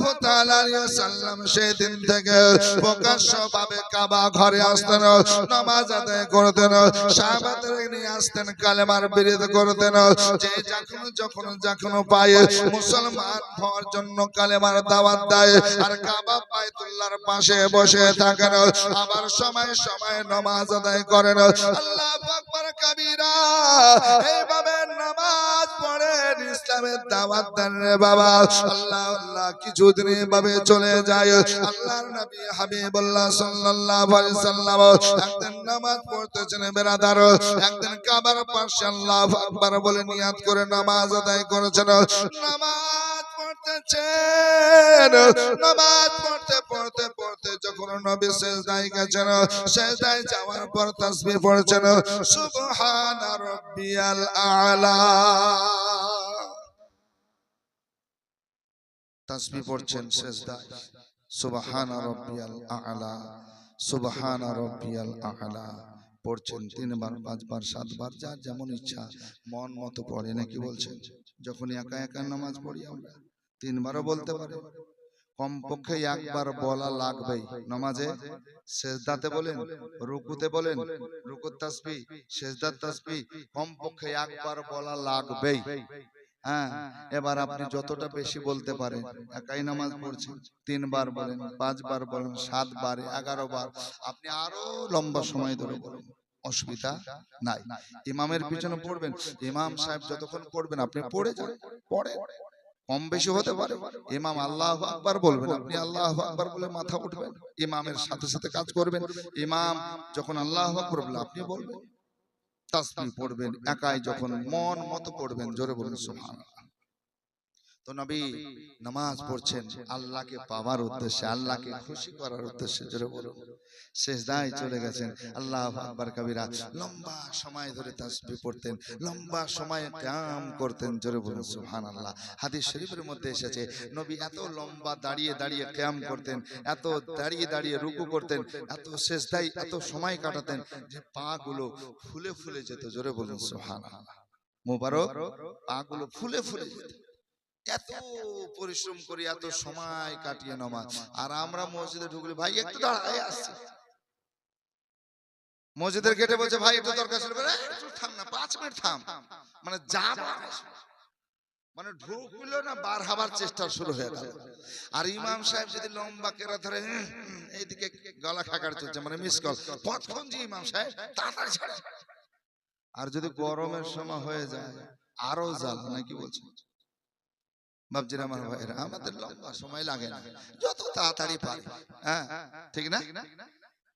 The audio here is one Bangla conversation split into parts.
ওয়াসাল্লাম সেদিন থেকে প্রকাশ্যভাবে কাবা ঘরে আসতেন, নামাজ আদায় করতেন সাহাবাদের নিয়ে আসতেন, কালেমার বিরোধ করতেন। যে যখন যখন যখন পায়, মুসলমান হওয়ার জন্য কালেমার দাওয়াত দেয় আর কাবা বাইতুল্লাহর পাশে বসে থাকেন, আবার সময় সময় নামাজ আদায় করেন। আল্লাহু আকবার কাবীরা, এইভাবে নামাজ পড়েন ইসলামের দাওয়াত দেন রে বাবা। আল্লাহ আল্লাহ কিছুদিন এভাবে চলে যায়, আল্লাহর নবী হাবিবুল্লাহ সাল্লাল্লাহু আলাইহি সাল্লাম একদিন নামাজ পড়তেছেন বেরাদার, একদিন কাবার পাশে আল্লাহু আকবার বলে নিয়াত করে নামাজ আদায় করেছেন। নামাজ পড়তেছেন, নামাজ পড়তে পড়তে পড়তে যখন নবী সেজদায় গেছেন, সেজদায় যাওয়ার পর তাসবিহ পড়ছেন, সুবহান রাব্বিয়াল আলা। তাসবিহ পড়ছেন সেজদায় সুবহান রাব্বিয়াল আলা। সুবহান রাব্বিয়াল আলা। পড়ছেন তিনবার পাঁচবার সাতবার যার যেমন ইচ্ছা মন মতো পড়ে নাকি বলছেন? যখন একা একা নামাজ পড়ি আমরা তিনবারও বলতে পারে কমপক্ষে একবার বলা লাগবেই। নামাজে সেজদাতে বলেন রুকুতে বলেন রুকুর তাসবি সেজদার তাসবি কমপক্ষে একবার বলা লাগবেই। হ্যাঁ এবার আপনি যতটা বেশি বলতে পারেন একাই নামাজ পড়ছেন তিনবার বলেন পাঁচবার বলেন সাতবার এগারো বার আপনি আরও লম্বা সময় ধরে বলেন অসুবিধা নাই। ইমামের পিছনে পড়বেন ইমাম সাহেব যতক্ষণ পড়বেন আপনি পড়ে যান পড়ে কম বেশি হতে পারে ইমাম আল্লাহ আকবার বলবেন আপনি আল্লাহ আকবার বলে মাথা উঠবেন ইমামের সাথে সাথে কাজ করবেন ইমাম যখন আল্লাহ আকবার বলবেন আপনি বলবেন। তাসবিহ পড়বেন একাই যখন মন মতো পড়বেন জোরে বলুন সুবহানাল্লাহ। তো নবী নামাজ পড়ছেন আল্লাহকে পাওয়ার উদ্দেশ্যে আল্লাহকে খুশি করার উদ্দেশ্যে জোরে বলুন। শেষদায় চলে গেছেন। আল্লাহ আকবার কবিরা লম্বা সময় ধরে তাসবিহ পড়তেন লম্বা সময় ক্যাম করতেন জোরে বলুন সুবহানাল্লাহ। হাদিস শরীফের মধ্যে এসেছে নবী এত লম্বা দাঁড়িয়ে দাঁড়িয়ে ক্যাম করতেন এত দাঁড়িয়ে দাঁড়িয়ে রুকু করতেন এত শেষদায় এত সময় কাটাতেন যে পা গুলো ফুলে ফুলে যেত জোরে বলুন সুবহানাল্লাহ। মোবারক পা গুলো ফুলে ফুলে যেত। এত পরিশ্রম করি এত সময় কাটিয়ে নামাজ আর আমরা মসজিদে ঢুকলে ভাই একটু দাঁড়ায় আসছি মসজিদের গেটে বলছে ভাই একটু দরকার ছিল। থাম না পাঁচ মিনিট থাম। মানে যা। মানে ঢুকলো না বার হবার চেষ্টা শুরু হয়ে গেল। আর ইমাম সাহেব যদি লম্বা কেরা ধরে এইদিকে গলা খাকার চলছে মানে মিস কল কতক্ষণ যে ইমাম সাহেব তাড়াতাড়ি ছাড়ে। আর যদি গরমের সময় হয়ে যায় আরও জাল নাকি বলছেন? বাবজির আমার ভাইরা আমাদের লম্বা সময় লাগে না। যত তাড়াতাড়ি পারে। হ্যাঁ ঠিক না?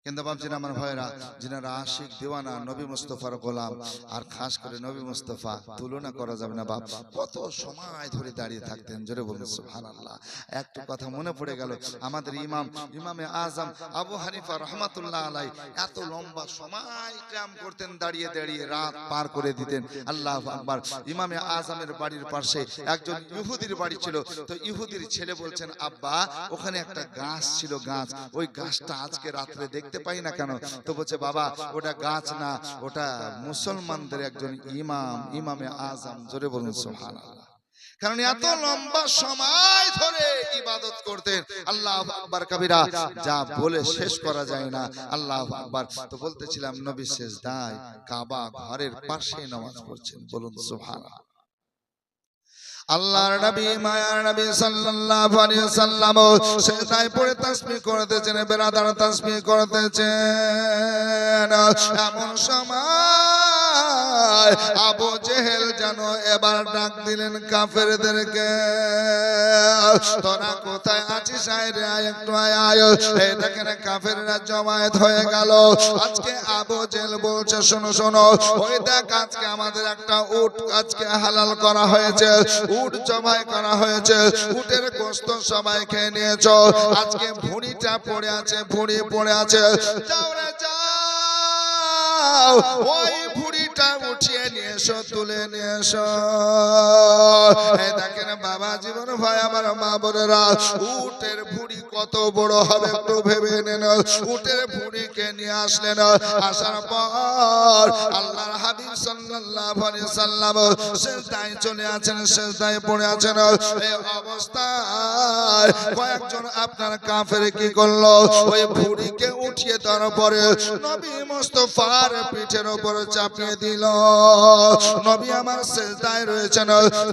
কিন্তু বাবজির আমার ভাইরা যিনারা আশিক দিওয়ানা, নবী মুস্তফার গোলাম, আর খাস করে নবী মুস্তফা, তুলনা করা যাবে না বাপ। কত সময় ধরে দাঁড়িয়ে থাকতেন, জোরে বলুন, সুবহানাল্লাহ। একটু কথা মনে পড়ে গেল, আমাদের ইমাম, ইমামে আজম আবু হানিফা রহমাতুল্লাহ আলাই এত লম্বা সময় কাম করতেন, দাঁড়িয়ে দাঁড়িয়ে রাত পার করে দিতেন। আল্লাহ আকবার, ইমামে আজমের বাড়ির পাশে একজন ইহুদির বাড়ি ছিল। তো ইহুদির ছেলে বলছেন, আব্বা, ওখানে একটা গাছ ছিল, গাছ। ওই গাছটা আজকে রাত্রে দেখতে পাই না কেন? তো বলছে বাবা ওটা গাছ না ওটা মুসলমানদের একজন ইমাম ইমামে আজম জোরে বলুন সুবহানাল্লাহ। কারণ এত লম্বা সময় ধরে ইবাদত করতেন। আল্লাহ আকবার কবিরা যা বলে শেষ করা যায় না। আল্লাহ আকবার। তো বলতেছিলাম নবী শেষ দায় কাবা ঘরের পাশে নামাজ পড়ছেন বলুন সুবহানাল্লাহ। আল্লাহর নবী মায়ার নবী সাল্লাল্লাহু আলাইহি ওয়াসাল্লাম সেজদায় পড়ে তাসবিহ করতেছেন বেরাদার তাসবিহ করতেছেন। এমন সময় আবু জেহেল যেন এবার ডাক দিলেন কাফেরদেরকে। তোরা কোথায় আছিস আয় একটু আয় আয়। এই দেখেন কাফেররা জমায়েত হয়ে গেল। আজকে আবু জেহেল বলছে শোনো শোনো ওই দেখ আজকে আমাদের একটা উট আজকে হালাল করা হয়েছে। উট জবাই করা হয়েছে। উটের গোস্ত সবাই খেয়ে নিয়েছ। আজকে ভুঁড়িটা পড়ে আছে ভুঁড়ি পড়ে আছে। যাও রে যাও। ওই ভুঁড়িটা উঠিয়ে এসো, তুলে নিয়ে এসো। দেখেন বাবা, জীবন ভাই, আমার মা বোনেরা, উটের ভুঁড়ি কত বড় হবে একটু ভেবে নেন। উটের ভুঁড়িকে নিয়ে আসলেন? আসার পর আল্লাহর হাবিব সাল্লাল্লাহু আলাইহি সাল্লাম সেজদায় চলে আছেন, সেজদায় পড়ে আছেন। এই অবস্থায় কয়েকজন আপনার কাফের কি করল? ওই ভুড়িকে উঠিয়ে দেওয়ার পরে নবী মুস্তফার পিঠের উপর চাপিয়ে দিল। নবী আমার সেজদায় রয়েছেন।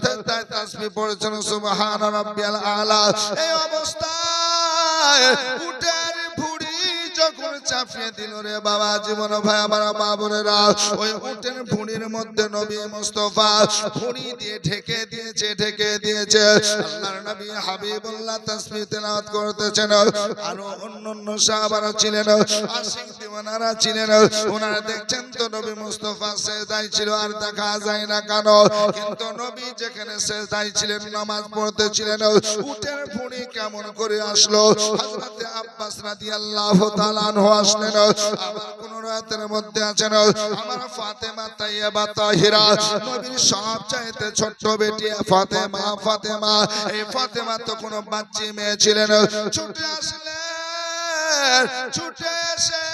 সেজদায় তাসবিহ পড়েছেন সুবহান রাব্বিয়াল আলা। এই অবস্থায় চাপিয়ে দিল রে বাবা। জীবন ভাই, আমার ওই ভুড়ির মধ্যে নবী ভুড়ি দিয়ে দিয়েছে দিয়েছে। আল্লাহর নবী হাবিবুল্লাহ তাসবিহ তেলাওয়াত করতেছেন। আরও অন্য অন্য সাহাবারা ছিলেন, আশিক দিওয়ানারা ছিলেন। ওনারা দেখছেন তো নবী ছিল, আর দেখা যায় না কেন? কিন্তু নবী যেখানে সেজদায় ছিলেন, নামাজ পড়তেছিলেন উটের ভুঁড়ি কেমন করে আসলো? হযরতে আব্বাস রাদিয়াল্লাহু তাআলা আনহু আসলেন আবার কোন রাতের মধ্যে আছেন আমার ফাতেমা তাইয়্যিবা তাহিরা, নবীর সবচাইতে ছোট্ট বেটি ফাতেমা ফাতেমা। এই ফাতেমা তো কোনো বাচ্চি মেয়ে ছিলেন। ছুটে আসলেন ছুটে এসে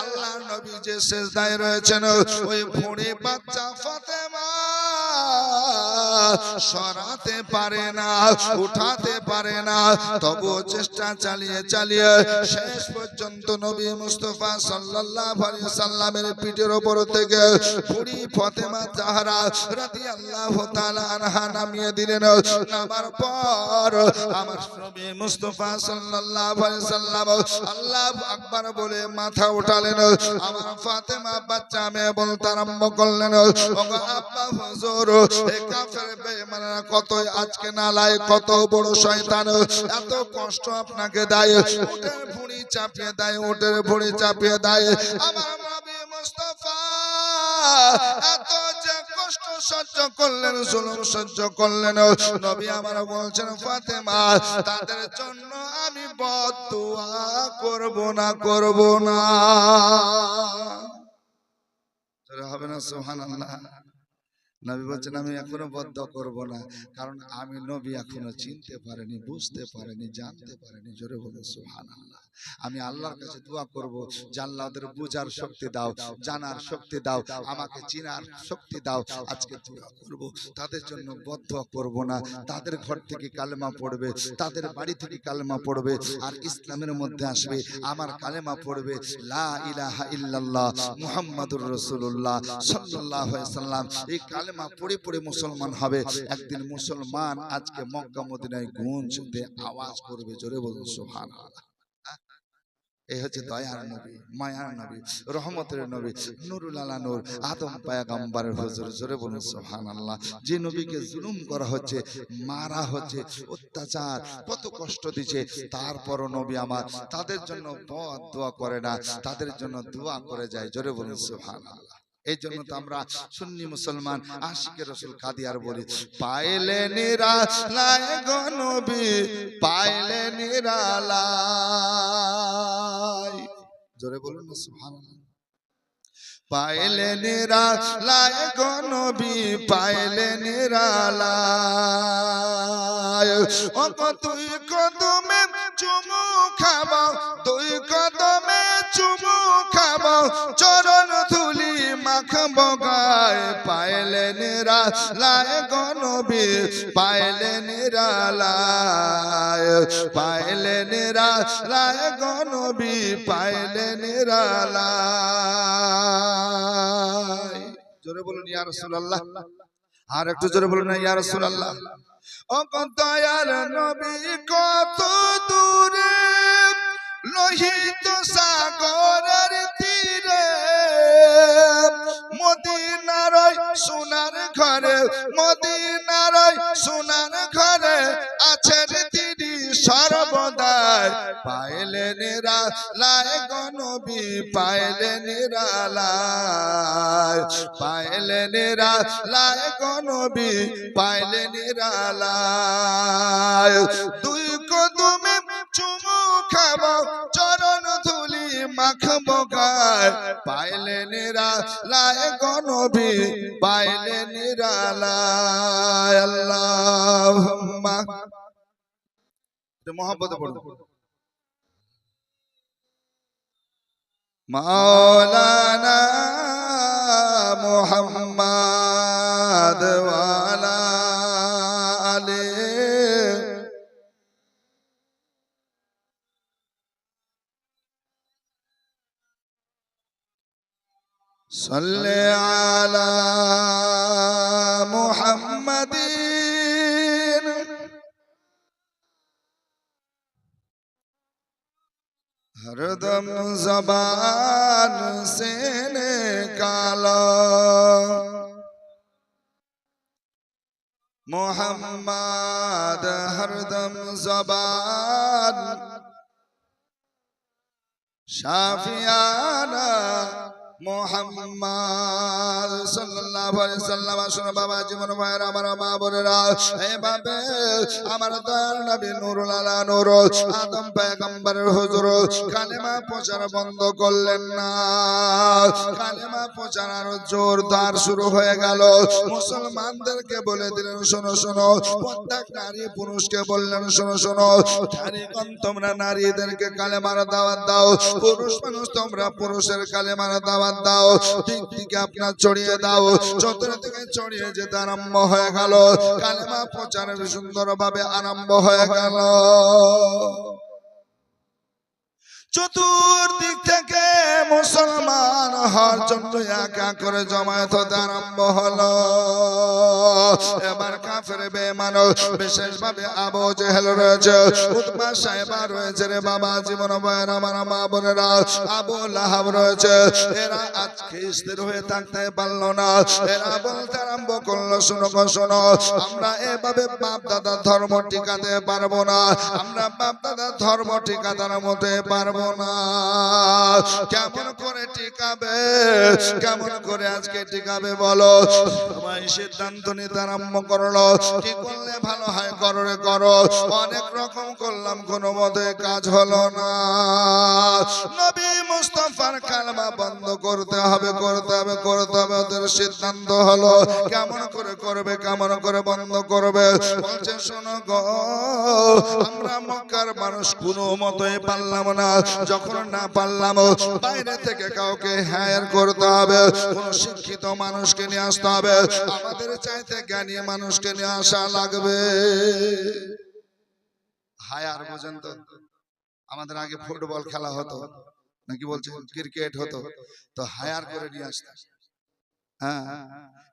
আল্লাহ নবী যে সেজদায় রয়েছেন, ওই ভুঁড়ি বাচ্চা ফাতেমা। সরাতে পারে না, উঠাতে পারে না। তবু চেষ্টা চালিয়ে চালিয়ে শেষ পর্যন্ত নবী মুস্তফা সাল্লাল্লাহু আলাইহি সাল্লামের পিঠের উপর থেকে ভুঁড়ি ফাতেমা জাহরা রাদিয়াল্লাহু তাআলা আনহা নামিয়ে দিলেন। নামার পর আমার নবী মুস্তফা সাল্লাল্লাহু আলাইহি সাল্লাম আল্লাহ আকবার বলে মাথা উঠালেন। আমার ফাতেমা বাচ্চা মেয়ে বলতে আরম্ভ করলেন। ওগো আব্বা হুজুর এই কাফের বেঈমানরা কত আজকে নালায় কত বড় শয়তান, এত কষ্ট আপনাকে দেয় উটের ভুঁড়ি চাপিয়ে দেয় উটের ভুঁড়ি চাপিয়ে দেয়, আমার নবী মুস্তাফা, এত যে কষ্ট সহ্য করলেন, জুলুম সহ্য করলেন, নবী আমার বলছেন, ফাতেমা, তাদের জন্য আমি বদুয়া করব না করব না। হবে না, সুবহানাল্লাহ। নবী বলছেন আমি এখনও বদ্ধ করব না। কারণ আমি নবী এখনও চিনতে পারিনি বুঝতে পারিনি জানতে পারিনি। জোরে বলে সুবহানাল্লাহ। আমি আল্লাহর কাছে দোয়া করব আল্লাহ ওদের বুঝার শক্তি দাও জানার শক্তি দাও আমাকে চিনার শক্তি দাও আজকে দোয়া করব। তাদের জন্য বদ্ধ করব না তাদের ঘর থেকে কালেমা পড়বে তাদের বাড়ি থেকে কালেমা পড়বে আর ইসলামের মধ্যে আসবে আমার কালেমা পড়বে লা ইলাহা ইল্লাল্লাহ মুহাম্মাদুর রাসূলুল্লাহ সাল্লাল্লাহু আলাইহি সাল্লাম এই কালেমা পড়ে পড়ে মুসলমান হবে। একদিন মুসলমান আজকে মক্কা মদিনায় গুঞ্জ দিয়ে আওয়াজ করবে, জোরে বলুন, সুবহানাল্লাহ। এই হচ্ছে দয়ার নবী, মায়ার নবী, রহমতের নবী নূর, আদম হুজুর, জোরে বলুন, সুবহানাল্লাহ। যে নবীকে জুলুম করা হচ্ছে, মারা হচ্ছে, অত্যাচার, কত কষ্ট দিচ্ছে, তারপরও নবী আমার তাদের জন্য বদ দোয়া করে না, তাদের জন্য দোয়া করে যায়, জোরে বলুন, সুবহানাল্লাহ। এই জন্য তো আমরা সুন্নি মুসলমান আশিকে রসুল খাদি আর বলি পাইলে নিরালায় গনবি পাইলে নিরালায়। জোরে বলুন না সুবহানাল্লাহ। পাইলে নিরালায় গনবী পাইলে নিরালায়। ও গো তুই কদমে চুমু খাব তুই কদমে চুমু খাব চরণ ধুলি মাখবো গায় পাইলে নিরালায় গনবী পাইলে নিরালায়। পাইলে নিরালায় গনবী পাইলে নিরালায় জোরে বলুন, ইয়া রাসূলুল্লাহ। আর একটু জোরে বলুন ইয়া রাসূলুল্লাহ। ও দয়াল নবী কত দূরে, লোহিত সাগরের তীরে। মদিনার সোনার ঘরে, মদিনার সোনার ঘরে সর্বদাই পাইলে নিরালায় গনবী পাইলে নিরালায় পাইলে নিরালায় গনবী পাইলে নিরালায় দুই কদমে চুমু খাব চরণ ধুলি মাখবো গায়। পাইলে নিরালায় গনবী পাইলে নিরালায় একটু মহব্বত পড়ো মাওলানা মোহাম্মদ ওয়ালা আলে। صل على محمد হরদম জবান সেন কালো মোহাম্মদ হরদম জবান শাফিয়ানা মোহাম্মদ সাল্লাল্লাহু আলাইহি সাল্লাম বাবা, জীবন ভাইয়ের, আমার মা বোনেরা, হে বাবে আমার দয়াল নবী আলা নূর, আদম পয়গম্বরের হুজুর, কালেমা প্রচার বন্ধ করলেন না। কালেমা প্রচার আরও জোরদার শুরু হয়ে গেল। মুসলমানদেরকে বলে দিলেন, শোনো শোনো, প্রত্যেক নারী পুরুষকে বললেন, শোনো শোনো নারীগণ তোমরা নারীদেরকে কালেমার দাওয়াত দাও, পুরুষ মানুষ, তোমরা পুরুষের কালেমার দাওয়াত দাও। দিক দিকে আপনার ছড়িয়ে দাও। চতুর থেকে ছড়িয়ে যেতে আরম্ভ হয়ে গেল। কালেমা প্রচারের সুন্দর ভাবে আরম্ভ হয়ে গেল। চতুর্দিক থেকে মুসলমান হওয়ার জন্য একা করে জমায়েত আরম্ভ হলো। এবার কাফের বেমান বিশেষ ভাবে আবু জেহেল রয়েছে, উতবা সাহেবা রয়েছে রে বাবা, জীবন বয়ের আমার মা বোনেরা, আবু লাহাব রয়েছে, এরা আজকে স্থির হয়ে থাকতে পারল না, এরা বলতে আরম্ভ করল, শোনো গো, শোনো, আমরা এভাবে বাপ দাদা ধর্ম টিকাতে পারব না, আমরা বাপ দাদা ধর্ম টিকাতার মতে পারব কেমন করে টিকাবে? কেমন করে আজকে টিকাবে বলো? সবাই সিদ্ধান্ত নিতে আরম্ভ করল। কি করলে ভালো হয় করো রে করো। অনেক রকম করলাম, কোনো মতে কাজ হলো না। নবী মুস্তফার কালমা বন্ধ করতে হবে করতে হবে করতে হবে। ওদের সিদ্ধান্ত হলো, কেমন করে করবে, কেমন করে বন্ধ করবে? বলছে, শোনো গো, আমরা মক্কার মানুষ কোনো মতোই পারলাম না। যখন না পারলাম, বাইরে থেকে কাউকে হায়ার করতে হবে, কোন শিক্ষিত মানুষকে নিয়ে আসতে হবে। আমাদের চাইতে জ্ঞানী মানুষকে নিয়ে আসা লাগবে। হায়ার পর্যন্ত আমাদের আগে ফুটবল খেলা হতো, নাকি বলছে? ক্রিকেট হতো। তো হায়ার করে নিয়ে আসতে হ্যাঁ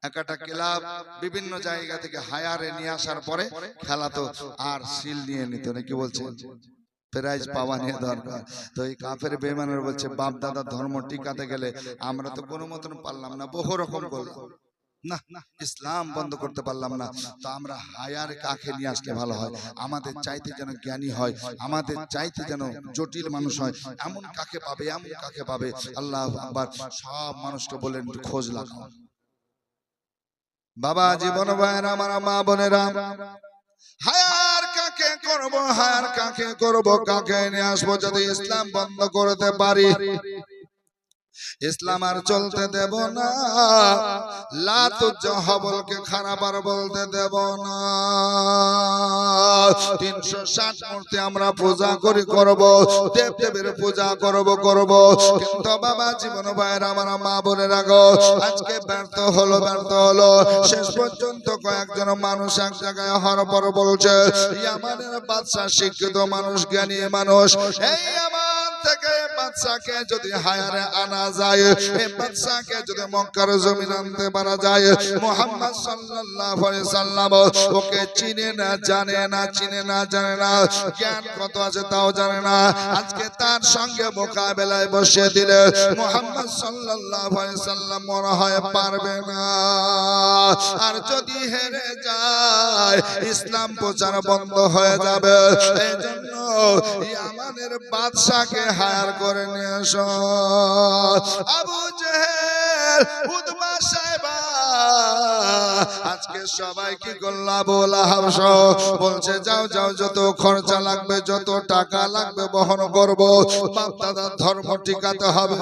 একটা ক্লাব বিভিন্ন জায়গা থেকে হায়ারে নিয়ে আসার পরে খেলা তো আর সিল নিয়ে নিত, নাকি বলছে? প্রাইজ পাওয়া নিয়ে দরকার। তো এই কাফের বেমানের বলছে বাপ দাদা ধর্ম টিকাতে গেলে আমরা তো কোনো মতন পারলাম না। বহু রকম করলাম। না ইসলাম বন্ধ করতে পারলাম না। তো আমরা হায়ার কাকে নিয়ে আসলে ভালো হয়। আমাদের চাইতে যেন জ্ঞানী হয় আমাদের চাইতে যেন জটিল মানুষ হয় এমন কাকে পাবে এমন কাকে পাবে আল্লাহ আবার সব মানুষকে বলেন খোঁজ লাগাও। বাবা জীবন ভাইয়ের আমার মা বোনেরা হায়ার কাকে করব হায়ার কাকে করব কাকে নিয়ে আসব যদি ইসলাম বন্ধ করতে পারি? ইসলাম আর চলতে দেব না। লাতুজ্জহবলকে খারাপ আর বলতে দেব না। তিনশো ষাট মূর্তি আমরা পূজা করি করব। দেব দেবের পূজা করব করব। কিন্তু বাবা জীবন ভাইয়ের আমার মা বোনের আগো আজকে ব্যর্থ হলো ব্যর্থ হলো। শেষ পর্যন্ত কয়েকজন মানুষ এক জায়গায় হর পর বলছে আমাদের বাদশা শিক্ষিত মানুষ জ্ঞানী মানুষ। এই আমার থেকে বাদশাকে যদি হায়ারে আনা যায় এই বাদশাকে যদি মক্কার জমিন আনতে পারা যায় মোহাম্মদ সাল্লাল্লাহু আলাইহি সাল্লাম ওকে চিনে না জানে না চিনে না জানে না। জ্ঞান কত আছে তাও জানে না। আজকে তার সঙ্গে মোকাবেলায় বসে দিলে মোহাম্মদ সাল্লাল্লাহু আলাইহি সাল্লাম মনে হয় পারবে না। আর যদি হেরে যায় ইসলাম প্রচার বন্ধ হয়ে যাবে। এই জন্য ইয়ামানের বাদশাকে হায়ার করে নিয়ে এসো। আবু জেহেল উদমা সাহেবা, আজকে সবাই কি গোল্লা বোলা হাবস বলছে, যাও যাও, যত খরচা লাগবে, যত টাকা লাগবে বহন করব বাপ দাদার ধর্ম টিকাতে হবে।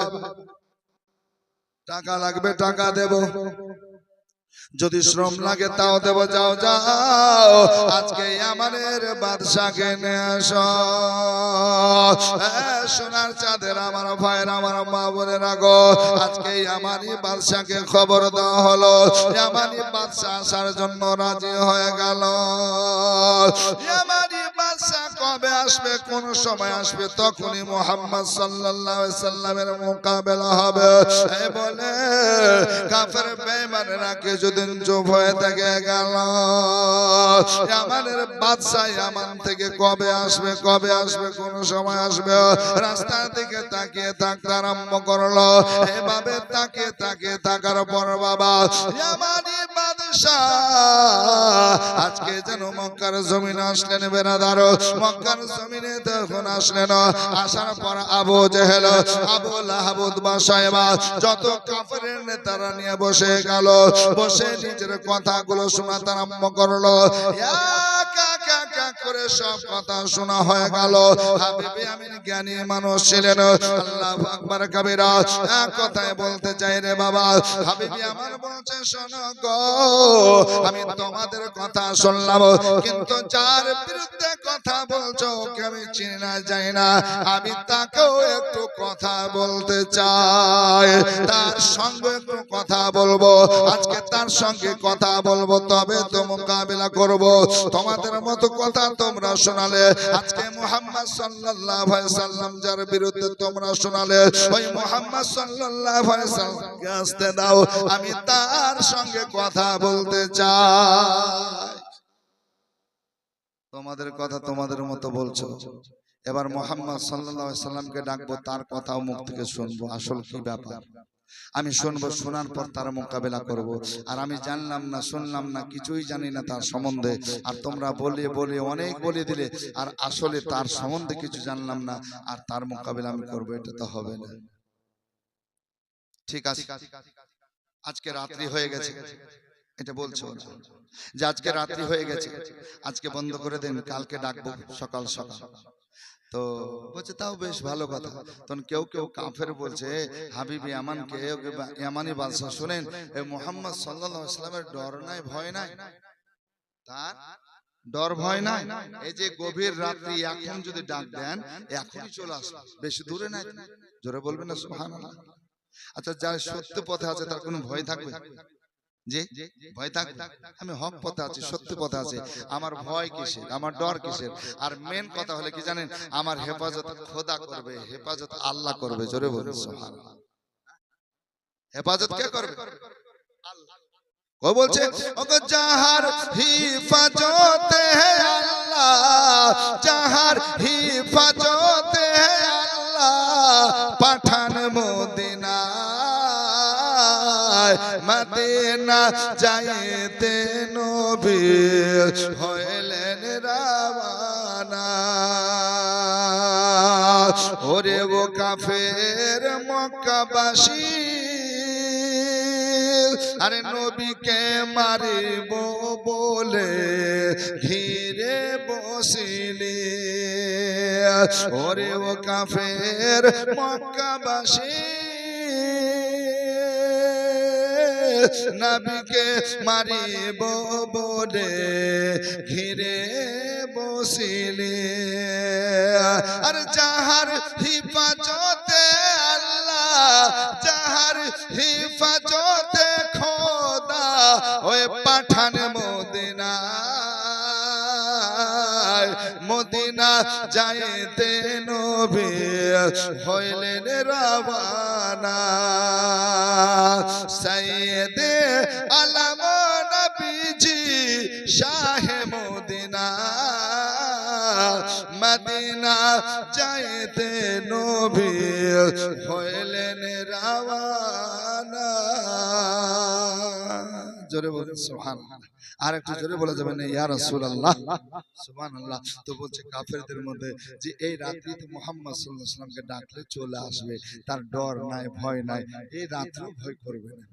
টাকা লাগবে, টাকা দেব। যদি শ্রম লাগে তাও দেব যাও যাও আজকে আমাদের বাদশাকে সোনার চাঁদের আমার ভাইয়ের আমার মা বোনের আগো। আজকে আমারই বাদশাকে খবর দেওয়া হলো। আমারই বাদশা আসার জন্য রাজি হয়ে গেল। আমারই বাদশা কবে আসবে কোন সময় আসবে তখনই মোহাম্মদ আলাইহি সাল্লামের মোকাবেলা হবে। বলে কাফের বেঈমানেরা কিছুদিন চুপ হয়ে থেকে গেল, আমাদের বাদশাহ আমান থেকে কবে আসবে কবে আসবে, কোন সময় আসবে? রাস্তার দিকে তাকিয়ে থাকতে আরম্ভ করল। এভাবে তাকে তাকিয়ে থাকার পর বাবা আজকে যেন মক্কার জমিন আসলেন বেনাদার। মক্কার জমিনে তখন আসলেন। আসার পর আবু জেহেল, আবু লাহাবুদ বাসায়বা যত কাফেরের নেতারা নিয়ে বসে গেল, বসে নিজের কথাগুলো আরম্ভ করল। করে সব কথা শোনা হয়ে গেল। জ্ঞানী মানুষ ছিলেন। কথায় বলতে চাই রে বাবা আমার বলছে, শোনো আমি তোমাদের কথা শুনলাম, কিন্তু যার বিরুদ্ধে কথা বলছো ওকে আমি চিনি না যাই না। আমি তাকেও একটু কথা বলতে চাই, তার সঙ্গে একটু কথা বলব। আজকে তার সঙ্গে কথা বলব, তবে তো মোকাবিলা করব। তোমাদের মতো কথা তোমরা শোনালে, আজকে মুহাম্মদ সাল্লাল্লাহু আলাইহি সাল্লাম যার বিরুদ্ধে তোমরা শোনালে, ওই মুহাম্মদ সাল্লাল্লাহু আলাইহি সাল্লামকে আসতে দাও। আমি তার সঙ্গে কথা বলতে চাই। তোমাদের কথা তোমাদের মতো বলছো। এবার মোহাম্মদ সাল্লাল্লাহু সাল্লামকে ডাকবো, তার কথাও মুখ থেকে শুনব। আসল কি ব্যাপার? আমি শুনব, শোনার পর তার মোকাবেলা করব। আর আমি জানলাম না, শুনলাম না, কিছুই জানি না তার সম্বন্ধে। আর তোমরা বলিয়ে বলিয়ে অনেক বলিয়ে দিলে, আর আসলে তার সম্বন্ধে কিছু জানলাম না, আর তার মোকাবেলা আমি করব, এটা তো হবে না। ঠিক আছে। আজকে রাত্রি হয়ে গেছে। এটা বলছো ওরা। যে আজকে রাত্রি হয়ে গেছে আজকে বন্ধ করে দেন কালকে ডাকবো সকাল সকাল। তো বলছে তাও বেশ ভালো কথা। তখন কেউ কেউ কাফের বলছে হাবিবি বা- ইয়ামানি বাদশা শুনেন এই মোহাম্মদ সাল্লাল্লাহু আলাইহি সাল্লামের ডর নাই ভয় নাই। তার ডর ভয় নাই। এই যে গভীর রাত্রি এখন যদি ডাক দেন এখনই চলে আসবে। বেশি দূরে নাই। জোরে বলবেন না সুবহানাল্লাহ। আচ্ছা যার সত্য পথে আছে তার কোনো ভয় থাকবে যে ভয় থাকবে। আমি হক পথে আছি সত্য পথে আছি। আমার ভয় কিসের? আমার ডর কিসের? আর মেন কথা হলে কি জানেন? আমার হেফাজত খোদা করবে হেফাজত আল্লাহ করবে। জোরে বলুন হেফাজত কে করবে? আল্লাহ ও বলছে ওগো যাহার হিফাজতে আল্লাহ যাহার হিফাজতে মদিনায় মদিনা যাইতে নবী হইলেন রাবানা ওরে ও কাফের মক্কাবাসী, আরে নবীকে মারিব বলে ঘিরে বসিলে। ওরে ও কাফের মক্কাবাসী নবীকে মারিব বলে ঘিরে বসিলে। আর যাহার হিফাজতে আল্লাহ যাহার হিফাজতে খোদা ওই পাঠান যাইতে নবী হইলেন রাবানা সৈয়দে আলম নবীজি শাহে মদিনা। মদিনা যাইতে নবী হইলেন রাবানা জোরে বলুন সুবহানাল্লাহ আর একটু জোরে বলা যাবে না ইয়া রাসূলুল্লাহ। সুবহানাল্লাহ তো বলছে কাফেরদের মধ্যে যে এই রাত্রিতে মুহাম্মদ সাল্লাল্লাহু আলাইহি সাল্লামকে ডাকলে চলে আসবে তার ডর নাই ভয় নাই এই রাত্রেও ভয় করবে না।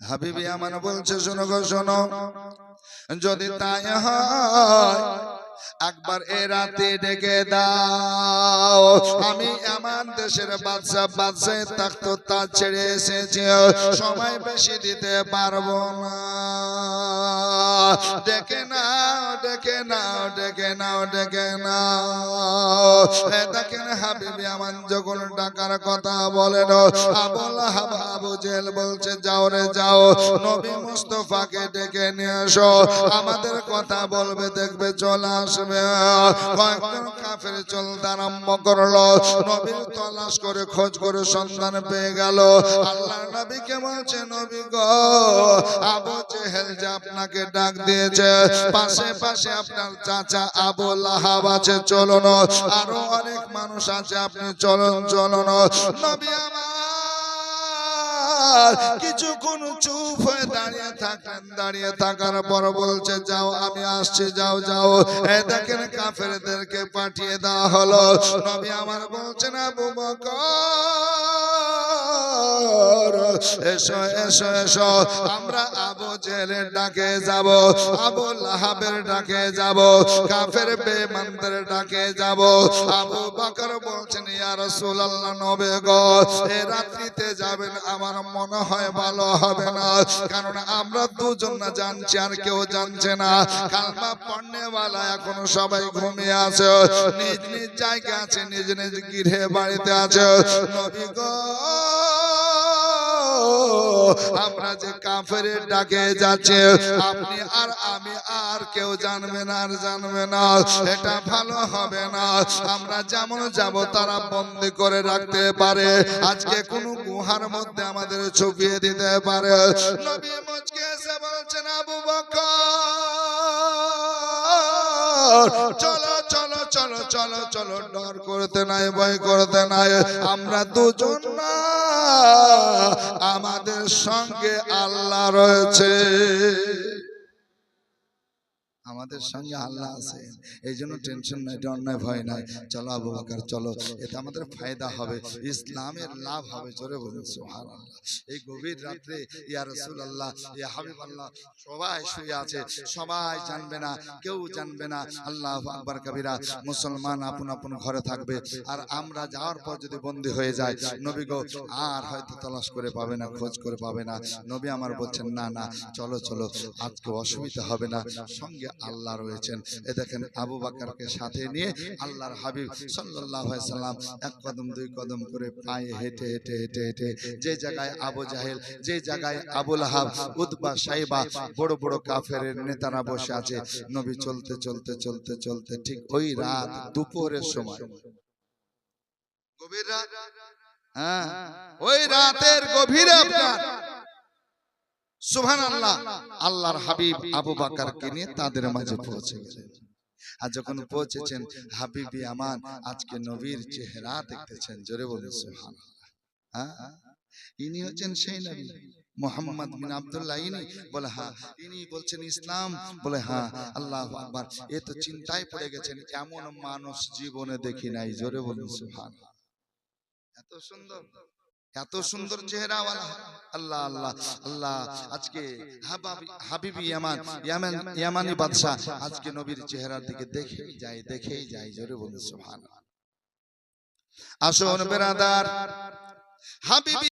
হাবিবি আমার বলছে শোনো গো শোনো। যদি তাই হয় একবার এ রাতে ডেকে দাও। আমি এমন দেশের বাদশা বাদশাহ তাক্ত তা ছেড়ে এসেছি। সময় বেশি দিতে পারব না। ডেকে নাও ডেকে নাও ডেকে নাও ডেকে নাও। দেখেন হাবিবি আমার যখন ডাকার কথা বলেন আবুল হাব জেল বলছে যাও রে যাও। নবী মুস্তফাকে ডেকে নিয়ে এসো। আমাদের কথা বলবে দেখবে চলে আসবে কয়েকজন নবী গো আপনাকে ডাক দিয়েছে, পাশে পাশে আপনার চাচা আবু লাহাব আছে, চলুন। আরও অনেক মানুষ আছে, আপনি চলুন চলুন। নবী আমার কিছুক্ষণ চুপ হয়ে দাঁড়িয়ে থাকেন, দাঁড়িয়ে থাকার পর বলছে, যাও, আমি আসছি, যাও যাও। এ দেখেন কাফেরদেরকে পাঠিয়ে দেওয়া হলো। নবী আমার বলছেন, আবু বকর এসো এসো এসো। আমরা আবু জেলের ডাকে যাব, আবু লাহাবের ডাকে যাব, কাফের বেমানদের ডাকে যাব। আবু বকর বলছেন, ইয়া রাসূলুল্লাহ, নবে এ রাত্রিতে যাবেন, আমার মনে হয় ভালো হবে না। কারণ আমরা দুজন না জানছি, আর কেউ জানছে না। কালমা পড়নেওয়ালা এখনও সবাই ঘুমিয়ে আছে। নিজ নিজ জায়গা আছে, নিজ নিজ গৃহে বাড়িতে আছে। নবী গো আমরা যে কাফের ডাকে যাচ্ছে আপনি আর আমি আর কেউ জানবে না আর জানবে না। এটা ভালো হবে না। আমরা যেমন যাব তারা বন্দি করে রাখতে পারে। আজকে কোন গুহার মধ্যে আমাদের ছুপিয়ে দিতে পারে। নবী মুচকে এসে বলছেন আবু বকর চলো চলো চলো চলো, ডর করতে নাই, ভয় করতে নাই। আমরা দুজন না, আমাদের সঙ্গে আল্লাহ রয়েছে। আমাদের সঙ্গে আল্লাহ আছে এই জন্য টেনশন নাই নাই ভয় নাই। চলো আবু বাকার চলো। এতে আমাদের ফায়দা হবে। ইসলামের লাভ হবে জোরে বলুন সুবহানাল্লাহ। এই গভীর রাত্রে ইয়া রাসূলুল্লাহ ইয়া হাবিবাল্লাহ সবাই শুয়ে আছে সবাই জানবে না কেউ জানবে না। আল্লাহ আকবার কবিরা মুসলমান আপন আপন ঘরে থাকবে। আর আমরা যাওয়ার পর যদি বন্দী হয়ে যায় নবী গো আর হয়তো তলাশ করে পাবে না খোঁজ করে পাবে না। নবী আমার বলছেন না না চলো চলো আজকে অসুবিধা হবে না সঙ্গে আল্লাহ রয়েছেন। এ দেখেন আবু বাকারকে সাথে নিয়ে আল্লাহর হাবিব আলাইহি সাল্লাম এক কদম দুই কদম করে পায়ে হেঁটে হেঁটে হেঁটে হেঁটে যে জায়গায় আবু জাহেল যে জায়গায় আবুল আহাব উতবা সাইবা বড় বড় কাফের নেতারা বসে আছে নবী চলতে চলতে চলতে চলতে ঠিক ওই রাত দুপুরের সময়। গভীর রাত? হ্যাঁ ওই রাতের গভীরে আপনার সুবহান আল্লাহ আল্লাহর হাবিব আবু বাকারকে নিয়ে তাদের মাঝে পৌঁছে গেলেন আর যখন পৌঁছেছেন হাবিবি আমান আজকে নবীর চেহারা দেখতেছেন জোরে বলুন সুবহান হ্যাঁ? ইনি হচ্ছেন সেই নবী। মোহাম্মদ বিন আব্দুল্লাহ। ইনি বলে হ্যাঁ ইনি বলছেন ইসলাম। বলে হ্যাঁ আল্লাহ আকবার। এ তো চিন্তায় পড়ে গেছেন এমন মানুষ জীবনে দেখি নাই জোরে বলুন সুবহান এত সুন্দর। এত সুন্দর চেহারাওয়ালা আল্লাহ আল্লাহ আল্লাহ আজকে হাবাবি- হাবিবি ইয়ামান ইয়ামান ইয়ামানি বাদশাহ। আজকে নবীর চেহারার দিকে দেখেই যায় দেখেই যায় জোরে বলুন। সুবহান আসুন বেরাদার। হাবিবি